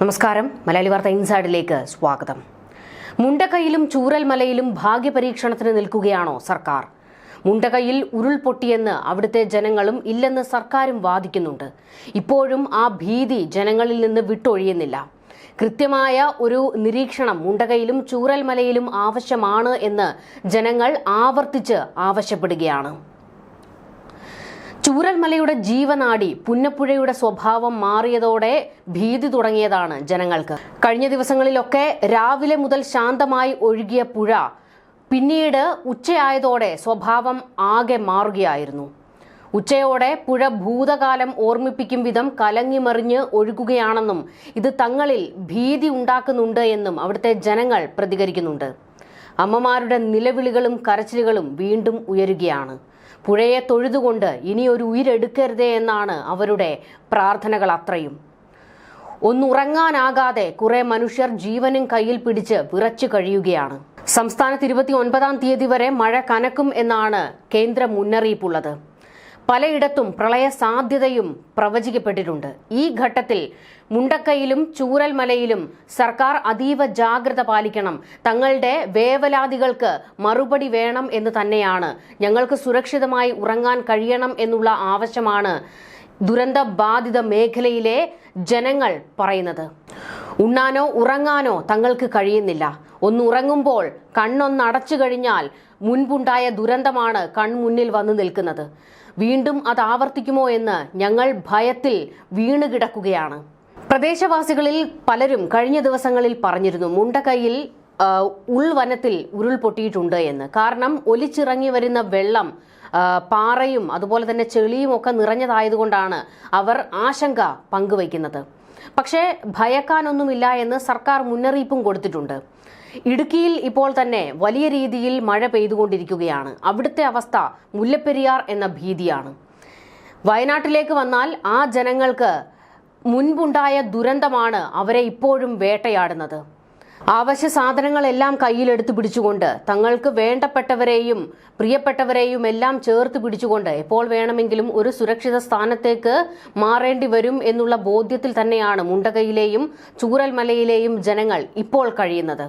നമസ്കാരം. മലയാളി വാർത്ത ഇൻസൈഡിലേക്ക് സ്വാഗതം. മുണ്ടക്കൈയിലും ചൂരൽമലയിലും ഭാഗ്യപരീക്ഷണത്തിന് നിൽക്കുകയാണോ സർക്കാർ? മുണ്ടകയിൽ ഉരുൾപൊട്ടിയെന്ന് അവിടുത്തെ ജനങ്ങളും ഇല്ലെന്ന് സർക്കാരും വാദിക്കുന്നുണ്ട്. ഇപ്പോഴും ആ ഭീതി ജനങ്ങളിൽ നിന്ന് വിട്ടൊഴിയുന്നില്ല. കൃത്യമായ ഒരു നിരീക്ഷണം മുണ്ടകയിലും ചൂരൽമലയിലും ആവശ്യമാണ് എന്ന് ജനങ്ങൾ ആവർത്തിച്ച് ആവശ്യപ്പെടുകയാണ്. ചൂരൽമലയുടെ ജീവനാടി പുന്നപ്പുഴയുടെ സ്വഭാവം മാറിയതോടെ ഭീതി തുടങ്ങിയതാണ് ജനങ്ങൾക്ക്. കഴിഞ്ഞ ദിവസങ്ങളിലൊക്കെ രാവിലെ മുതൽ ശാന്തമായി ഒഴുകിയ പുഴ പിന്നീട് ഉച്ചയായതോടെ സ്വഭാവം ആകെ മാറുകയായിരുന്നു. ഉച്ചയോടെ പുഴ ഭൂതകാലം ഓർമ്മിപ്പിക്കും വിധം കലങ്ങിമറിഞ്ഞ് ഒഴുകുകയാണെന്നും ഇത് തങ്ങളിൽ ഭീതി ഉണ്ടാക്കുന്നുണ്ട് എന്നും അവിടുത്തെ ജനങ്ങൾ പ്രതികരിക്കുന്നുണ്ട്. അമ്മമാരുടെ നിലവിളികളും കരച്ചിലുകളും വീണ്ടും ഉയരുകയാണ്. പുഴയെ തൊഴുതുകൊണ്ട് ഇനി ഒരു ഉയിരെടുക്കരുതേ എന്നാണ് അവരുടെ പ്രാർത്ഥനകൾ അത്രയും. ഒന്നുറങ്ങാനാകാതെ കുറെ മനുഷ്യർ ജീവനും കയ്യിൽ പിടിച്ച് വിറച്ചു കഴിയുകയാണ്. സംസ്ഥാനത്ത് ഇരുപത്തി ഒൻപതാം തീയതി വരെ മഴ കനക്കും എന്നാണ് കേന്ദ്ര മുന്നറിയിപ്പുള്ളത്. പലയിടത്തും പ്രളയ സാധ്യതയും പ്രവചിക്കപ്പെട്ടിട്ടുണ്ട്. ഈ ഘട്ടത്തിൽ മുണ്ടക്കയിലും ചൂരൽമലയിലും സർക്കാർ അതീവ ജാഗ്രത പാലിക്കണം. തങ്ങളുടെ വേവലാതികൾക്ക് മറുപടി വേണം എന്ന് തന്നെയാണ്. ഞങ്ങൾക്ക് സുരക്ഷിതമായി ഉറങ്ങാൻ കഴിയണം എന്നുള്ള ആവശ്യമാണ് ദുരന്ത ബാധിത മേഖലയിലെ ജനങ്ങൾ പറയുന്നത്. ഉണ്ണാനോ ഉറങ്ങാനോ തങ്ങൾക്ക് കഴിയുന്നില്ല. ഒന്നുറങ്ങുമ്പോൾ കണ്ണൊന്നടച്ചു കഴിഞ്ഞാൽ മുൻപുണ്ടായ ദുരന്തമാണ് കൺമുന്നിൽ വന്നു നിൽക്കുന്നത്. വീണ്ടും അത് ആവർത്തിക്കുമോ എന്ന് ഞങ്ങൾ ഭയത്തിൽ വീണുകിടക്കുകയാണ്. പ്രദേശവാസികളിൽ പലരും കഴിഞ്ഞ ദിവസങ്ങളിൽ പറഞ്ഞിരുന്നു മുണ്ടക്കൈയിൽ ഉൾവനത്തിൽ ഉരുൾപൊട്ടിയിട്ടുണ്ട് എന്ന്. കാരണം ഒലിച്ചിറങ്ങി വരുന്ന വെള്ളം പാറയും അതുപോലെ തന്നെ ചെളിയും ഒക്കെ നിറഞ്ഞതായതുകൊണ്ടാണ് അവർ ആശങ്ക പങ്കുവയ്ക്കുന്നത്. പക്ഷേ ഭയക്കാനൊന്നുമില്ല എന്ന് സർക്കാർ മുന്നറിയിപ്പും കൊടുത്തിട്ടുണ്ട്. ഇടുക്കിയിൽ ഇപ്പോൾ തന്നെ വലിയ രീതിയിൽ മഴ പെയ്തുകൊണ്ടിരിക്കുകയാണ്. അവിടുത്തെ അവസ്ഥ മുല്ലപ്പെരിയാർ എന്ന ഭീതിയാണ്. വയനാട്ടിലേക്ക് വന്നാൽ ആ ജനങ്ങൾക്ക് മുൻപുണ്ടായ ദുരന്തമാണ് അവരെ ഇപ്പോഴും വേട്ടയാടുന്നത്. ആവശ്യ സാധനങ്ങളെല്ലാം കയ്യിലെടുത്ത് പിടിച്ചുകൊണ്ട് തങ്ങൾക്ക് വേണ്ടപ്പെട്ടവരെയും പ്രിയപ്പെട്ടവരെയും എല്ലാം ചേർത്ത് പിടിച്ചുകൊണ്ട് എപ്പോൾ വേണമെങ്കിലും ഒരു സുരക്ഷിത സ്ഥാനത്തേക്ക് മാറേണ്ടി വരും എന്നുള്ള ബോധ്യത്തിൽ തന്നെയാണ് മുണ്ടകയിലെയും ചൂരൽമലയിലെയും ജനങ്ങൾ ഇപ്പോൾ കഴിയുന്നത്.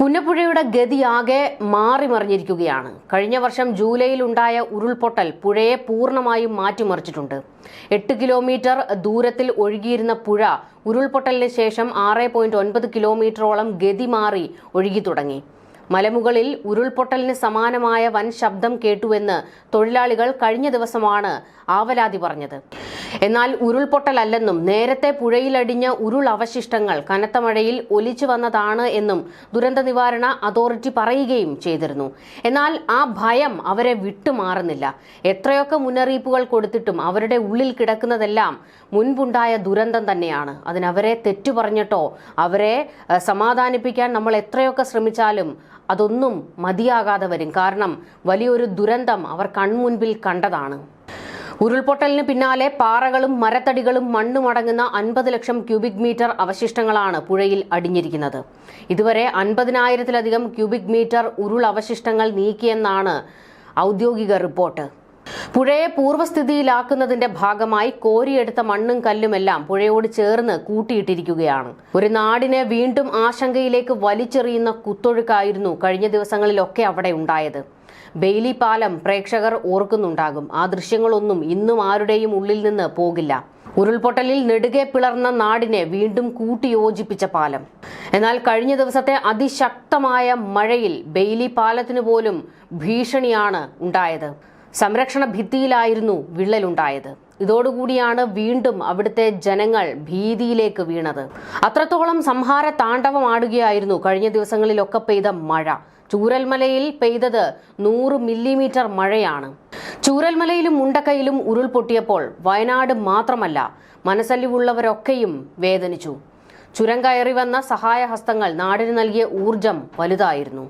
പുന്നപ്പുഴയുടെ ഗതിയാകെ മാറിമറിഞ്ഞിരിക്കുകയാണ് കഴിഞ്ഞ വർഷം ജൂലൈയിൽ ഉണ്ടായ ഉരുൾപൊട്ടൽ പുഴയെ പൂർണമായും മാറ്റിമറിച്ചിട്ടുണ്ട്. എട്ട് കിലോമീറ്റർ ദൂരത്തിൽ ഒഴുകിയിരുന്ന പുഴ ഉരുൾപൊട്ടലിന് ശേഷം ആറ് പോയിന്റ് ഒൻപത് കിലോമീറ്ററോളം ഗതി മാറി ഒഴുകി തുടങ്ങി. മലമുകളിൽ ഉരുൾപൊട്ടലിന് സമാനമായ വൻ ശബ്ദം കേട്ടുവെന്ന് തൊഴിലാളികൾ കഴിഞ്ഞ ദിവസമാണ് ആവലാതി പറഞ്ഞത്. എന്നാൽ ഉരുൾപൊട്ടലല്ലെന്നും നേരത്തെ പുഴയിലടിഞ്ഞ ഉരുൾ അവശിഷ്ടങ്ങൾ കനത്ത മഴയിൽ ഒലിച്ചു വന്നതാണ് എന്നും ദുരന്ത നിവാരണ അതോറിറ്റി പറയുകയും ചെയ്തിരുന്നു. എന്നാൽ ആ ഭയം അവരെ വിട്ടുമാറുന്നില്ല. എത്രയൊക്കെ മുന്നറിയിപ്പുകൾ കൊടുത്തിട്ടും അവരുടെ ഉള്ളിൽ കിടക്കുന്നതെല്ലാം മുൻപുണ്ടായ ദുരന്തം തന്നെയാണ്. അതിനവരെ തെറ്റു പറഞ്ഞിട്ടോ അവരെ സമാധാനിപ്പിക്കാൻ നമ്മൾ എത്രയൊക്കെ ശ്രമിച്ചാലും അതൊന്നും മതിയാകാതെ വരും. കാരണം വലിയൊരു ദുരന്തം അവർ കൺമുൻപിൽ കണ്ടതാണ്. ഉരുൾപൊട്ടലിന് പിന്നാലെ പാറകളും മരത്തടികളും മണ്ണും അടങ്ങുന്ന അൻപത് ലക്ഷം ക്യൂബിക് മീറ്റർ അവശിഷ്ടങ്ങളാണ് പുഴയിൽ അടിഞ്ഞിരിക്കുന്നത്. ഇതുവരെ അൻപതിനായിരത്തിലധികം ക്യൂബിക് മീറ്റർ ഉരുൾ അവശിഷ്ടങ്ങൾ നീക്കിയെന്നാണ് ഔദ്യോഗിക റിപ്പോർട്ട്. പുഴയെ പൂർവസ്ഥിതിയിലാക്കുന്നതിന്റെ ഭാഗമായി കോരിയെടുത്ത മണ്ണും കല്ലുമെല്ലാം പുഴയോട് ചേർന്ന് കൂട്ടിയിട്ടിരിക്കുകയാണ്. ഒരു നാടിനെ വീണ്ടും ആശങ്കയിലേക്ക് വലിച്ചെറിയുന്ന കുത്തൊഴുക്കായിരുന്നു കഴിഞ്ഞ ദിവസങ്ങളിലൊക്കെ അവിടെ ഉണ്ടായത്. ബെയിലി പാലം പ്രേക്ഷകർ ഓർക്കുന്നുണ്ടാകും. ആ ദൃശ്യങ്ങളൊന്നും ഇന്നും ആരുടെയും ഉള്ളിൽ നിന്ന് പോകില്ല. ഉരുൾപൊട്ടലിൽ നെടുകെ പിളർന്ന നാടിനെ വീണ്ടും കൂട്ടിയോജിപ്പിച്ച പാലം. എന്നാൽ കഴിഞ്ഞ ദിവസത്തെ അതിശക്തമായ മഴയിൽ ബെയിലി പാലത്തിനു പോലും ഭീഷണിയാണ് ഉണ്ടായത്. സംരക്ഷണ ഭിത്തിയിലായിരുന്നു വിള്ളലുണ്ടായത്. ഇതോടുകൂടിയാണ് വീണ്ടും അവിടുത്തെ ജനങ്ങൾ ഭീതിയിലേക്ക് വീണത്. അത്രത്തോളം സംഹാര താണ്ഡവമാടുകയായിരുന്നു കഴിഞ്ഞ ദിവസങ്ങളിലൊക്കെ പെയ്ത മഴ. ചൂരൽമലയിൽ പെയ്തത് നൂറ് മില്ലിമീറ്റർ മഴയാണ്. ചൂരൽമലയിലും മുണ്ടക്കയിലും ഉരുൾപൊട്ടിയപ്പോൾ വയനാട് മാത്രമല്ല മനസ്സലിവുള്ളവരൊക്കെയും വേദനിച്ചു. ചുരം കയറി വന്ന സഹായഹസ്തങ്ങൾ നാടിന് നൽകിയ ഊർജം വലുതായിരുന്നു.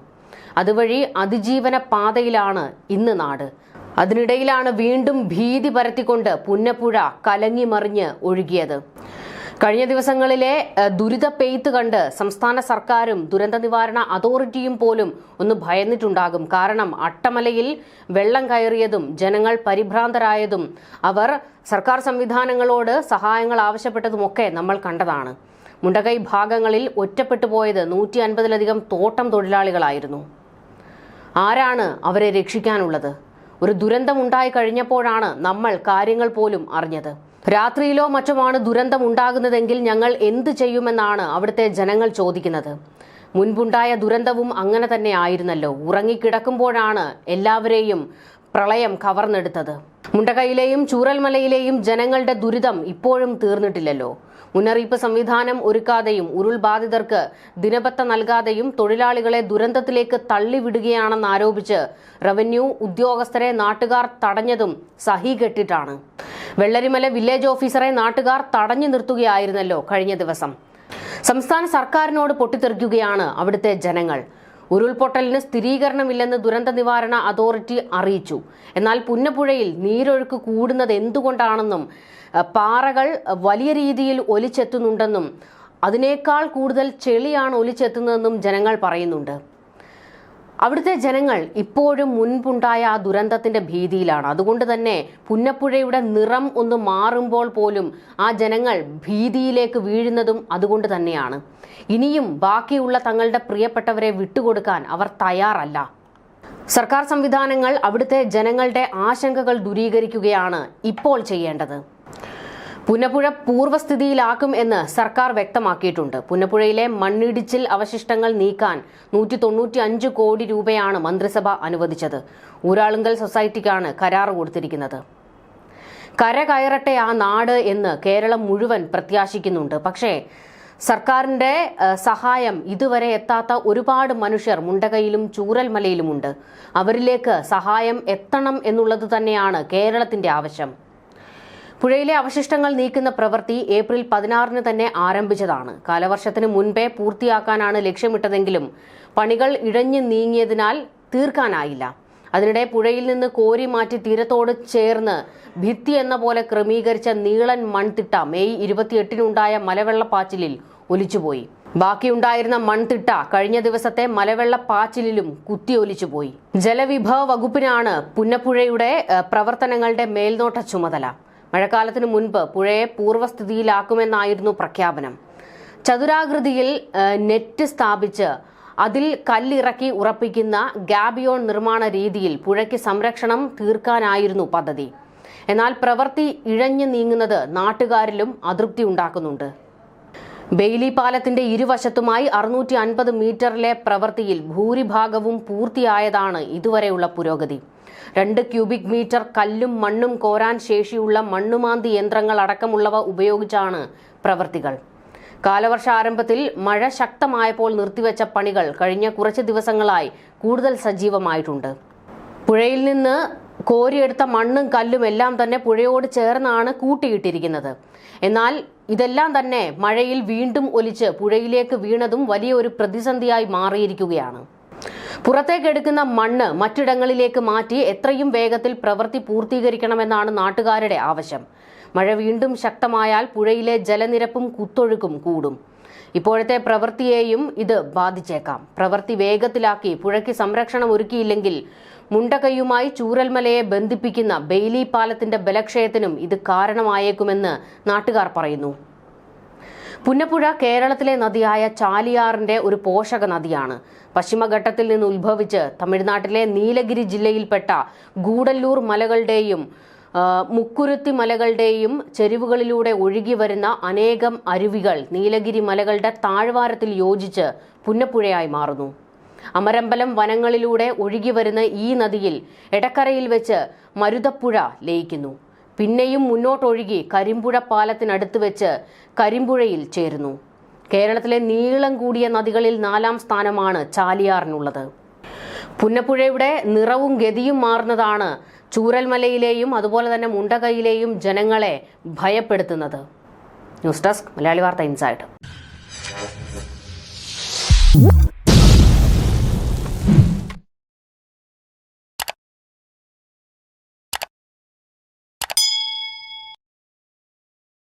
അതുവഴി അതിജീവന പാതയിലാണ് ഇന്ന് നാട്. അതിനിടയിലാണ് വീണ്ടും ഭീതി പരത്തിക്കൊണ്ട് പുന്നപ്പുഴ കലങ്ങിമറിഞ്ഞ് ഒഴുകിയത്. കഴിഞ്ഞ ദിവസങ്ങളിലെ ദുരിത പെയ്ത്ത് കണ്ട് സംസ്ഥാന സർക്കാരും ദുരന്ത നിവാരണ അതോറിറ്റിയും പോലും ഒന്ന് ഭയന്നിട്ടുണ്ടാകും. കാരണം അട്ടമലയിൽ വെള്ളം കയറിയതും ജനങ്ങൾ പരിഭ്രാന്തരായതും അവർ സർക്കാർ സംവിധാനങ്ങളോട് സഹായങ്ങൾ ആവശ്യപ്പെട്ടതുമൊക്കെ നമ്മൾ കണ്ടതാണ്. മുണ്ടകൈ ഭാഗങ്ങളിൽ ഒറ്റപ്പെട്ടു പോയത് നൂറ്റി അൻപതിലധികം തോട്ടം തൊഴിലാളികളായിരുന്നു. ആരാണ് അവരെ രക്ഷിക്കാനുള്ളത്? ഒരു ദുരന്തമുണ്ടായി കഴിഞ്ഞപ്പോഴാണ് നമ്മൾ കാര്യങ്ങൾ പോലും അറിഞ്ഞത്. രാത്രിയിലോ മറ്റുമാണ് ദുരന്തം ഉണ്ടാകുന്നതെങ്കിൽ ഞങ്ങൾ എന്ത് ചെയ്യുമെന്നാണ് അവിടുത്തെ ജനങ്ങൾ ചോദിക്കുന്നത്. മുൻപുണ്ടായ ദുരന്തവും അങ്ങനെ തന്നെ ആയിരുന്നല്ലോ. ഉറങ്ങിക്കിടക്കുമ്പോഴാണ് എല്ലാവരെയും പ്രളയം കവർന്നെടുത്തത്. മുണ്ടകയിലെയും ചൂരൽമലയിലെയും ജനങ്ങളുടെ ദുരിതം ഇപ്പോഴും തീർന്നിട്ടില്ലല്ലോ. മുന്നറിയിപ്പ് സംവിധാനം ഒരുക്കാതെയും ഉരുൾബാധിതർക്ക് ദിനപത്ത നൽകാതെയും തൊഴിലാളികളെ ദുരന്തത്തിലേക്ക് തള്ളിവിടുകയാണെന്ന് ആരോപിച്ച് റവന്യൂ ഉദ്യോഗസ്ഥരെ നാട്ടുകാർ തടഞ്ഞതും സഹി കെട്ടിട്ടാണ്. വെള്ളരിമല വില്ലേജ് ഓഫീസറെ നാട്ടുകാർ തടഞ്ഞു നിർത്തുകയായിരുന്നല്ലോ കഴിഞ്ഞ ദിവസം. സംസ്ഥാന സർക്കാരിനോട് പൊട്ടിത്തെറിക്കുകയാണ് അവിടുത്തെ ജനങ്ങൾ. ഉരുൾപൊട്ടലിന് സ്ഥിരീകരണമില്ലെന്ന് ദുരന്ത നിവാരണ അതോറിറ്റി അറിയിച്ചു. എന്നാൽ പുന്നപ്പുഴയിൽ നീരൊഴുക്ക് കൂടുന്നത് എന്തുകൊണ്ടാണെന്നും പാറകൾ വലിയ രീതിയിൽ ഒലിച്ചെത്തുന്നുണ്ടെന്നും അതിനേക്കാൾ കൂടുതൽ ചെളിയാണ് ഒലിച്ചെത്തുന്നതെന്നും ജനങ്ങൾ പറയുന്നുണ്ട്. അവിടുത്തെ ജനങ്ങൾ ഇപ്പോഴും മുൻപുണ്ടായ ആ ദുരന്തത്തിന്റെ ഭീതിയിലാണ്. അതുകൊണ്ട് തന്നെ പുന്നപ്പുഴയുടെ നിറം ഒന്ന് മാറുമ്പോൾ പോലും ആ ജനങ്ങൾ ഭീതിയിലേക്ക് വീഴുന്നതും അതുകൊണ്ട് തന്നെയാണ്. ഇനിയും ബാക്കിയുള്ള തങ്ങളുടെ പ്രിയപ്പെട്ടവരെ വിട്ടുകൊടുക്കാൻ അവർ തയ്യാറല്ല. സർക്കാർ സംവിധാനങ്ങൾ അവിടുത്തെ ജനങ്ങളുടെ ആശങ്കകൾ ദൂരീകരിക്കുകയാണ് ഇപ്പോൾ ചെയ്യേണ്ടത്. പുന്നപ്പുഴ പൂർവസ്ഥിതിയിലാക്കും എന്ന് സർക്കാർ വ്യക്തമാക്കിയിട്ടുണ്ട്. പുന്നപ്പുഴയിലെ മണ്ണിടിച്ചിൽ അവശിഷ്ടങ്ങൾ നീക്കാൻ നൂറ്റി തൊണ്ണൂറ്റി അഞ്ച് കോടി രൂപയാണ് മന്ത്രിസഭ അനുവദിച്ചത്. ഊരാളുങ്കൽ സൊസൈറ്റിക്കാണ് കരാർ കൊടുത്തിരിക്കുന്നത്. കര കയറട്ടെ ആ നാട് എന്ന് കേരളം മുഴുവൻ പ്രത്യാശിക്കുന്നുണ്ട്. പക്ഷേ സർക്കാരിന്റെ സഹായം ഇതുവരെ എത്താത്ത ഒരുപാട് മനുഷ്യർ മുണ്ടകയിലും ചൂരൽമലയിലുമുണ്ട്. അവരിലേക്ക് സഹായം എത്തണം എന്നുള്ളത് തന്നെയാണ് കേരളത്തിന്റെ ആവശ്യം. പുഴയിലെ അവശിഷ്ടങ്ങൾ നീക്കുന്ന പ്രവൃത്തി ഏപ്രിൽ പതിനാറിന് തന്നെ ആരംഭിച്ചതാണ്. കാലവർഷത്തിന് മുൻപേ പൂർത്തിയാക്കാനാണ് ലക്ഷ്യമിട്ടതെങ്കിലും പണികൾ ഇഴഞ്ഞു നീങ്ങിയതിനാൽ തീർക്കാനായില്ല. അതിനിടെ പുഴയിൽ നിന്ന് കോരി മാറ്റി തീരത്തോട് ചേർന്ന് ഭിത്തി എന്ന പോലെ ക്രമീകരിച്ച നീളൻ മൺതിട്ട മെയ് ഇരുപത്തിയെട്ടിനുണ്ടായ മലവെള്ളപ്പാച്ചിലിൽ ഒലിച്ചുപോയി. ബാക്കിയുണ്ടായിരുന്ന മൺതിട്ട കഴിഞ്ഞ ദിവസത്തെ മലവെള്ളപ്പാച്ചിലും കുത്തി ഒലിച്ചുപോയി. ജലവിഭവ വകുപ്പിനാണ് പുന്നപ്പുഴയുടെ പ്രവർത്തനങ്ങളുടെ മേൽനോട്ട ചുമതല. മഴക്കാലത്തിന് മുൻപ് പുഴയെ പൂർവസ്ഥിതിയിലാക്കുമെന്നായിരുന്നു പ്രഖ്യാപനം. ചതുരാകൃതിയിൽ നെറ്റ് സ്ഥാപിച്ച് അതിൽ കല്ലിറക്കി ഉറപ്പിക്കുന്ന ഗാബിയോൺ നിർമ്മാണ രീതിയിൽ പുഴയ്ക്ക് സംരക്ഷണം തീർക്കാനായിരുന്നു പദ്ധതി. എന്നാൽ പ്രവൃത്തി ഇഴഞ്ഞു നീങ്ങുന്നത് നാട്ടുകാരിലും അതൃപ്തി ഉണ്ടാക്കുന്നുണ്ട്. ബെയിലി പാലത്തിന്റെ ഇരുവശത്തുമായി അറുന്നൂറ്റി അൻപത് മീറ്ററിലെ പ്രവൃത്തിയിൽ ഭൂരിഭാഗവും പൂർത്തിയായതാണ് ഇതുവരെയുള്ള പുരോഗതി. രണ്ട് ക്യൂബിക് മീറ്റർ കല്ലും മണ്ണും കോരാൻ ശേഷിയുള്ള മണ്ണുമാന്തി യന്ത്രങ്ങൾ അടക്കമുള്ളവ ഉപയോഗിച്ചാണ് പ്രവൃത്തികൾ കാലവർഷ ആരംഭത്തിൽ മഴ ശക്തമായപ്പോൾ നിർത്തിവെച്ച പണികൾ കഴിഞ്ഞ കുറച്ച് ദിവസങ്ങളായി കൂടുതൽ സജീവമായിട്ടുണ്ട്. പുഴയിൽ നിന്ന് കോരിയെടുത്ത മണ്ണും കല്ലും എല്ലാം തന്നെ പുഴയോട് ചേർന്നാണ് കൂട്ടിയിട്ടിരിക്കുന്നത്. എന്നാൽ ഇതെല്ലാം തന്നെ മഴയിൽ വീണ്ടും ഒലിച്ച് പുഴയിലേക്ക് വീണതും വലിയൊരു പ്രതിസന്ധിയായി മാറിയിരിക്കുകയാണ്. പുറത്തേക്കെടുക്കുന്ന മണ്ണ് മറ്റിടങ്ങളിലേക്ക് മാറ്റി എത്രയും വേഗത്തിൽ പ്രവൃത്തി പൂർത്തീകരിക്കണമെന്നാണ് നാട്ടുകാരുടെ ആവശ്യം. മഴ വീണ്ടും ശക്തമായാൽ പുഴയിലെ ജലനിരപ്പും കുത്തൊഴുക്കും കൂടും. ഇപ്പോഴത്തെ പ്രവൃത്തിയെയും ഇത് ബാധിച്ചേക്കാം. പ്രവൃത്തി വേഗത്തിലാക്കി പുഴയ്ക്ക് സംരക്ഷണം ഒരുക്കിയില്ലെങ്കിൽ മുണ്ടകയുമായി ചൂരൽമലയെ ബന്ധിപ്പിക്കുന്ന ബെയ്ലി പാലത്തിന്റെ ബലക്ഷയത്തിനും ഇത് കാരണമായേക്കുമെന്ന് നാട്ടുകാർ പറയുന്നു. പുന്നപ്പുഴ കേരളത്തിലെ നദിയായ ചാലിയാറിന്റെ ഒരു പോഷക നദിയാണ്. പശ്ചിമഘട്ടത്തിൽ നിന്ന് ഉത്ഭവിച്ച് തമിഴ്നാട്ടിലെ നീലഗിരി ജില്ലയിൽപ്പെട്ട ഗൂഡല്ലൂർ മലകളുടെയും മുക്കുരുത്തി മലകളുടെയും ചെരുവുകളിലൂടെ ഒഴുകി വരുന്ന അനേകം അരുവികൾ നീലഗിരി മലകളുടെ താഴ്വാരത്തിൽ യോജിച്ച് പുന്നപ്പുഴയായി മാറുന്നു. അമരമ്പലം വനങ്ങളിലൂടെ ഒഴുകി വരുന്ന ഈ നദിയിൽ എടക്കരയിൽ വെച്ച് മരുതപ്പുഴ ലയിക്കുന്നു. പിന്നെയും മുന്നോട്ടൊഴുകി കരിമ്പുഴ പാലത്തിനടുത്ത് വെച്ച് കരിമ്പുഴയിൽ ചേരുന്നു. കേരളത്തിലെ നീളം കൂടിയ നദികളിൽ നാലാം സ്ഥാനമാണ് ചാലിയാറിനുള്ളത്. പുന്നപ്പുഴയുടെ നിറവും ഗതിയും മാറുന്നതാണ് ചൂരൽമലയിലെയും അതുപോലെ തന്നെ മുണ്ടകയിലെയും ജനങ്ങളെ ഭയപ്പെടുത്തുന്നത്. ന്യൂസ് ഡെസ്ക് മലയാളി വാർത്ത ഇൻസൈഡ്.